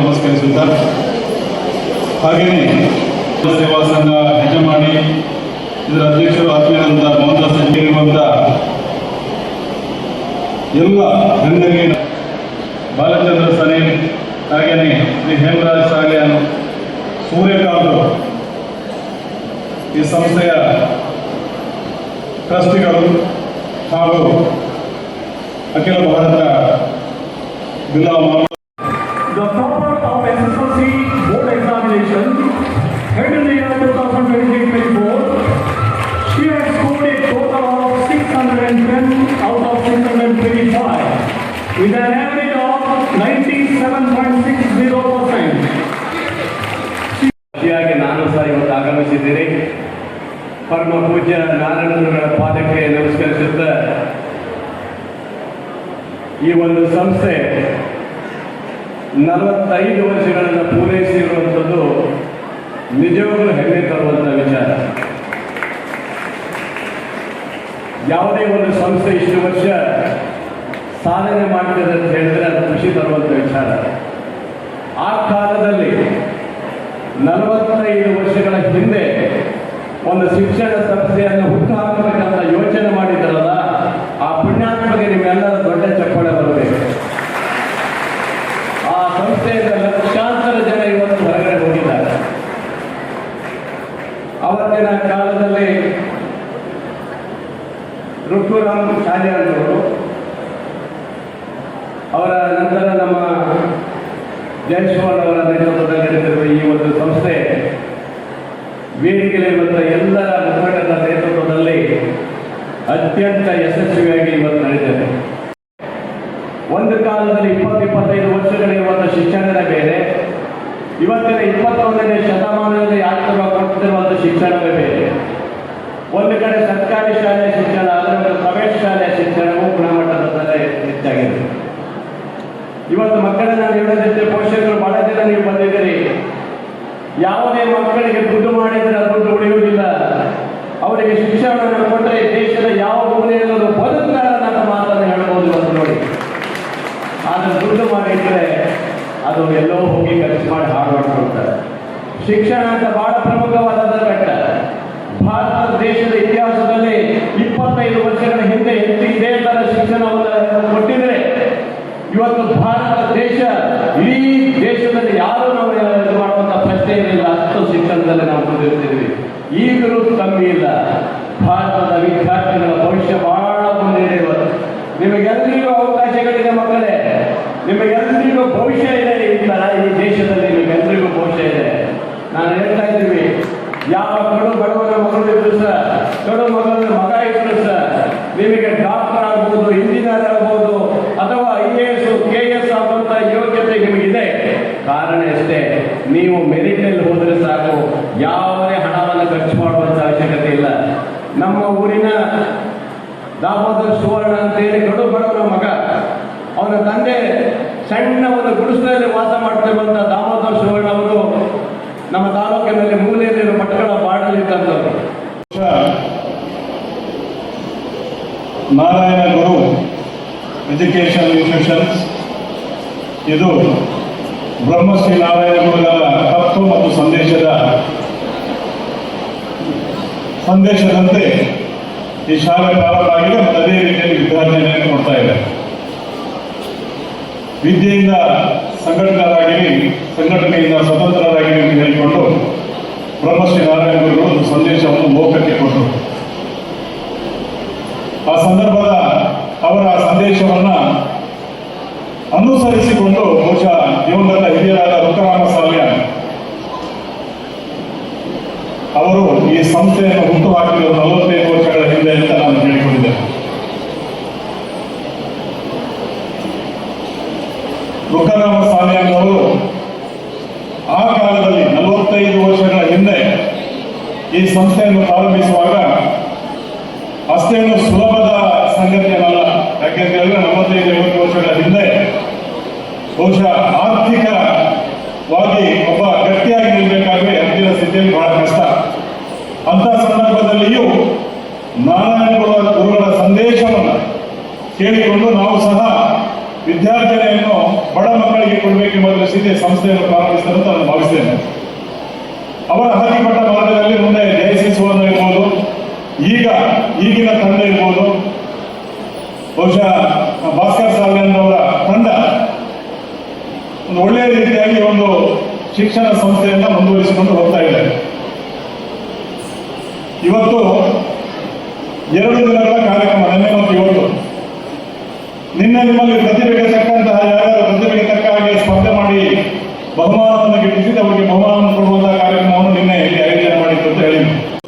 ನಮಸ್ಕರಿಸುತ್ತಾ ಹಾಗೆಯೇ ಸೇವಾ ಸಂಘ ಯಜಮಾನಿ ಇದರ ಅಧ್ಯಕ್ಷರು ಆತ್ಮೀಯರಂತ ಸಂಜೆ ಇರುವಂತ ಎಲ್ಲ ಗಂಗಿ ಬಾಲಚಂದ್ರ ಸನಿ ಹಾಗೆಯೇ ಶ್ರೀ ಹೇಮರಾಜ್ ಸಾಗ್ಯಾನ್ ಸೂರ್ಯಕಾಂತರು, ಈ ಸಂಸ್ಥೆಯ ಟ್ರಸ್ಟಿಗಳು ಹಾಗೂ ಅಖಿಲ ಭಾರತ ಜಿಲ್ಲಾ ಖುಷಿಯಾಗಿ ನಾನು ಸಹ ಇವತ್ತು ಆಗಮಿಸಿದ್ದೀರಿ ಪರಮ ಪೂಜ್ಯ ನಾರಾಯಣರ ಪಾದಕ್ಕೆ ನಮಸ್ಕರಿಸುತ್ತ, ಈ ಒಂದು ಸಂಸ್ಥೆ ನಲವತ್ತೈದು ವರ್ಷಗಳನ್ನು ಪೂರೈಸಿರುವಂಥದ್ದು ನಿಜವೂ ಹೆಮ್ಮೆ ತರುವಂಥ ವಿಚಾರ. ಯಾವುದೇ ಒಂದು ಸಂಸ್ಥೆ ಇಷ್ಟು ವರ್ಷ ಸಾಧನೆ ಮಾಡಿದೆ ಅಂತ ಹೇಳಿದ್ರೆ ಅದು ಖುಷಿ ತರುವಂಥ ವಿಚಾರ. ಆ ಕಾಲದಲ್ಲಿ ನಲವತ್ತೈದು ವರ್ಷಗಳ ಹಿಂದೆ ಒಂದು ಶಿಕ್ಷಣ ಸಂಸ್ಥೆಯನ್ನು ಹುಟ್ಟುಹಾಕಬೇಕಂತ ಯೋಚನೆ ಮಾಡಿದ್ರಲ್ಲ, ಆ ಪುಣ್ಯಾತ್ಮಗೆ ನಿಮ್ಮೆಲ್ಲರ ದೊಡ್ಡ ಚಪ್ಪಳೆ ಬರಬೇಕು. ಆ ಸಂಸ್ಥೆಯಿಂದ ಲಕ್ಷಾಂತರ ಜನ ಇವತ್ತು ಹೊರಗಡೆ ಹೋಗಿದ್ದಾರೆ. ಅವತ್ತಿನ ಕಾಲದಲ್ಲಿ ರುಕ್ಕುರಾಮ್ ಶಾಲೆಯವರು ಅವರ ನಂತರ ನಮ್ಮ ಜಯಶ್ವರ್ ಅವರ ನೇತೃತ್ವದಲ್ಲಿ ನಡೆದಿರುವ ಈ ಒಂದು ಸಂಸ್ಥೆ ವೇದಿಕೆಯಲ್ಲಿರುವಂಥ ಎಲ್ಲರ ಮುಖಂಡರ ನೇತೃತ್ವದಲ್ಲಿ ಅತ್ಯಂತ ಯಶಸ್ವಿಯಾಗಿ ಇವತ್ತು ನಡೆದಿದೆ. ಒಂದು ಕಾಲದಲ್ಲಿ ಇಪ್ಪತ್ತು, ಇಪ್ಪತ್ತೈದು ವರ್ಷಗಳಿರುವಂಥ ಶಿಕ್ಷಣದ ಮೇಲೆ, ಇವತ್ತಿನ ಇಪ್ಪತ್ತೊಂದನೇ ಶತಮಾನದಲ್ಲಿ ಆಗ್ತಿರುವ ಕೊಡ್ತಿರುವಂಥ ಶಿಕ್ಷಣವೇ ಬೇರೆ ನೀಡೋದಕ್ಕೆ ಪೋಷಕರು ಬಹಳ ಜನ ನೀವು ಬಂದಿದ್ದೀರಿ. ಯಾವುದೇ ಮಕ್ಕಳಿಗೆ ದುಡ್ಡು ಮಾಡಿದ್ರೆ ದುಡ್ಡು ಉಳಿಯುವುದಿಲ್ಲ. ಅವರಿಗೆ ಶಿಕ್ಷಣವನ್ನು ಕೊಟ್ಟರೆ ದೇಶದ ಯಾವ ಮೂಲೆಯಲ್ಲೂ ನನ್ನ ಮಾತನ್ನು ಹೇಳ್ಬೋದು ಅಂತ ನೋಡಿ. ಆದರೆ ದುಡ್ಡು ಮಾಡಿದ್ರೆ ಅದು ಎಲ್ಲೋ ಹೋಗಿ ಖರ್ಚು ಮಾಡಿ ಹಾಳು ಮಾಡ್ಕೊಳ್ತಾರೆ. ಶಿಕ್ಷಣ ಅಂತ ಬಹಳ ಪ್ರಮುಖವಾದ ಘಟ್ಟ ನಾವು ಈಗಲೂ ಕಮ್ಮಿ ಇಲ್ಲ ಭಾರತದ ವಿದ್ಯಾರ್ಥಿಗಳ ಊರಿನ ದಾಮೋದರ್ ಸುವರ್ಣ ಅಂತೇಳಿ ಕಡು ಬಡವನ ಮಗ. ಅವನ ತಂದೆ ಸಣ್ಣ ಒಂದು ಗುಡಿಸಲಲ್ಲಿ ವಾಸ ಮಾಡ್ತಿರುವಂಥ ದಾಮೋದರ್ ಸುವರ್ಣ ಅವರು ನಮ್ಮ ತಾಲೂಕಿನಲ್ಲಿ ಮೂಲೆಯಲ್ಲಿರುವ ಮಠಗಳ ಬಾಡಲಿದ್ದಂಥವ್ರು ನಾರಾಯಣ ಗುರು ಎಜುಕೇಶನ್ ಇನ್ಸ್ಟಿಟ್ಯೂಷನ್ಸ್ ಇದು ಬ್ರಹ್ಮಶ್ರೀ ನಾರಾಯಣ ಗುರುಗಳ ತತ್ವ ಮತ್ತು ಸಂದೇಶದ ಸಂದೇಶದಂತೆ ಈ ಶಾಲೆ ಪ್ರಾರಂಭ ಮತ್ತು ಅದೇ ರೀತಿಯಲ್ಲಿ ವಿದ್ಯಾರ್ಥಿಗಳನ್ನು ಕೊಡ್ತಾ ಇದೆ. ವಿದ್ಯೆಯಿಂದ ಸಂಘಟನರಾಗಿರಿ ಸಂಘಟನೆಯಿಂದ ಸ್ವತಂತ್ರರಾಗಿರಿ ಅಂತ ಹೇಳಿಕೊಂಡು ಬ್ರಹ್ಮಶ್ರೀ ನಾರಾಯಣ ಗುರುಗಳು ಸಂದೇಶವನ್ನು ಲೋಕಕ್ಕೆ ಕೊಟ್ಟರು. ಆ ಸಂದರ್ಭದ ಅವರ ಸಂದೇಶವನ್ನ ಅನುಸರಿಸಿಕೊಂಡು ಬಹುಶಃ ದಿವಂಗತ ಹಿರಿಯರಾದ ರುಕ್ಕರಾಮ ಸಾಲ್ಯ ಅವರು ಈ ಸಂಸ್ಥೆಯನ್ನು ಹುಟ್ಟುಹಾಕಿದರು ನಲವತ್ತೈದು ವರ್ಷಗಳ ಹಿಂದೆ ಅಂತ ನಾನು ಹೇಳಿಕೊಂಡಿದ್ದೆ ರುಕ್ಕರಾಮ ಅನ್ನೋರು ಆ ಕಾಲದಲ್ಲಿ ನಲವತ್ತೈದು ವರ್ಷಗಳ ಹಿಂದೆ ಈ ಸಂಸ್ಥೆಯನ್ನು ಪ್ರಾರಂಭಿಸುವಾಗ ಅಷ್ಟೇನು ಸುಲಭದ ಸಂಗತಿ ಅನ್ನಲ್ಲ ಯಾಕೆಂತ ಹೇಳಿದ್ರೆ ನಲವತ್ತೈದು ಬಹುಶಃ ಆರ್ಥಿಕವಾಗಿ ಒಬ್ಬ ಗಟ್ಟಿಯಾಗಿ ನಿಲ್ಬೇಕಾದ್ರೆ ಅಂದಿನ ಸ್ಥಿತಿಯಲ್ಲಿ ಬಹಳ ಕಷ್ಟ. ಅಂತ ಸಂದರ್ಭದಲ್ಲಿಯೂ ನಾರಾಯಣ ಗುರು- ಗುರುಗಳ ಸಂದೇಶವನ್ನು ಕೇಳಿಕೊಂಡು ನಾವು ಸಹ ವಿದ್ಯಾರ್ಜನೆಯನ್ನು ಬಡ ಮಕ್ಕಳಿಗೆ ಕೊಡಬೇಕೆಂಬ ದೃಷ್ಟಿಯಲ್ಲಿ ಸಂಸ್ಥೆಯನ್ನು ಪ್ರಾರಂಭಿಸಿದೆ ಅಂತ ನಾನು ಭಾವಿಸ್ತೇನೆ. ಅವರ ಹಾಕಿಪಟ್ಟ ಮಾರ್ಗದಲ್ಲಿ ಮುಂದೆ ಜಯಿಸುವನ್ನ ಇರ್ಬೋದು, ಈಗ ಈಗಿನ ತಂಡ ಇರ್ಬೋದು. ಬಹುಶಃ ಭಾಸ್ಕರ್ ಸಾಲ್ಗನ್ ಅವರ ತಂಡ ಒಂದು ಒಳ್ಳೆಯ ರೀತಿಯಾಗಿ ಒಂದು ಶಿಕ್ಷಣ ಸಂಸ್ಥೆಯನ್ನು ಮುಂದುವರಿಸಿಕೊಂಡು ಹೋಗ್ತಾ ಇದೆ. ಇವತ್ತು ಎರಡು ದಿನಗಳ ಕಾರ್ಯಕ್ರಮ, ನಿನ್ನೆ ಮತ್ತು ಇವತ್ತು. ನಿನ್ನೆ ನಿಮ್ಮಲ್ಲಿ ಪ್ರತಿಭೆಗೆ